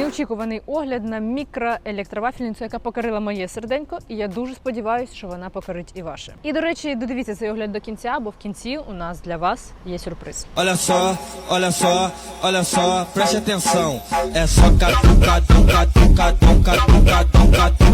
Неочікуваний огляд на мікроелектровафельницю, яка покорила моє серденько, і я дуже сподіваюся, що вона покорить і ваше. І до речі, додивіться цей огляд до кінця, бо в кінці у нас для вас є сюрприз. Olha só, olha só, olha só, preste atenção. É só catuca, tuca, tuca, tuca, tuca, tuca,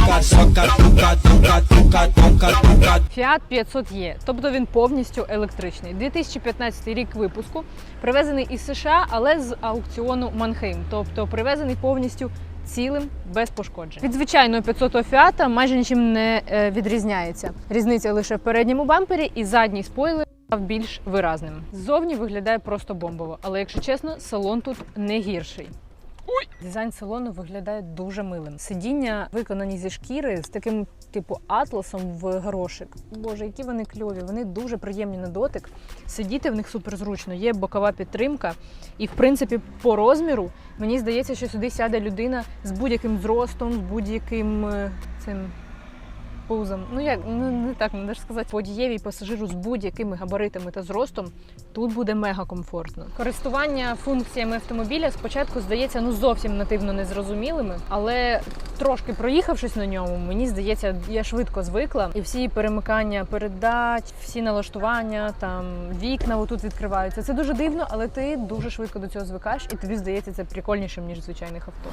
Fiat 500 e тобто він повністю електричний. 2015 рік випуску, привезений із США, але з аукціону Манхейм, тобто привезений повністю цілим без пошкоджень. Від звичайного 500 Фіата майже нічим не е, відрізняється. Різниця лише в передньому бампері і задній спойлер став більш виразним. Ззовні виглядає просто бомбово, але якщо чесно, салон тут не гірший. Дизайн салону виглядає дуже милим. Сидіння виконані зі шкіри з таким типу атласом в горошик. Боже, які вони кльові! Вони дуже приємні на дотик. Сидіти в них супер зручно. Є бокова підтримка, і в принципі по розміру мені здається, що сюди сяде людина з будь-яким зростом, з будь-яким е, цим. Пузом. Ну як ну не так, не ж сказати, водієві пасажиру з будь-якими габаритами та зростом тут буде мега комфортно. Користування функціями автомобіля спочатку здається ну зовсім нативно незрозумілими, але трошки проїхавшись на ньому, мені здається, я швидко звикла. І всі перемикання передач, всі налаштування, там вікна отут відкриваються. Це дуже дивно, але ти дуже швидко до цього звикаєш, і тобі здається це прикольнішим ніж звичайних авто.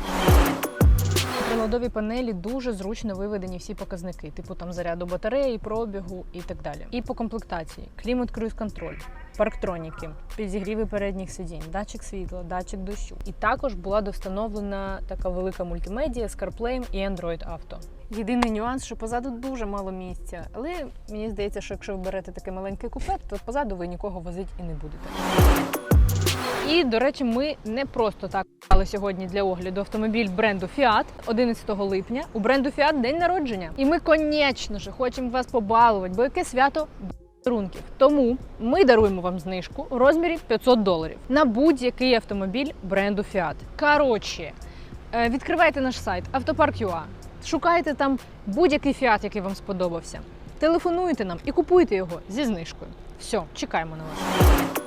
На панелі дуже зручно виведені всі показники, типу там заряду батареї, пробігу і так далі. І по комплектації: клімат круїз контроль, парктроніки, підігріви передніх сидінь, датчик світла, датчик дощу. І також була довстановлена така велика мультимедія з CarPlay і Android Auto. Єдиний нюанс, що позаду дуже мало місця, але мені здається, що якщо ви берете таке маленьке купе, то позаду ви нікого возити і не будете. І, до речі, ми не просто так але сьогодні для огляду автомобіль бренду Fiat 11 липня. У бренду Fiat день народження. І ми, конечно ж, хочемо вас побалувати, бо яке свято подарунків. Тому ми даруємо вам знижку у розмірі 500 доларів на будь-який автомобіль бренду Fiat. Коротше, е, відкривайте наш сайт Автопарк.ua, шукайте там будь-який Fiat, який вам сподобався. Телефонуйте нам і купуйте його зі знижкою. Все, чекаємо на вас.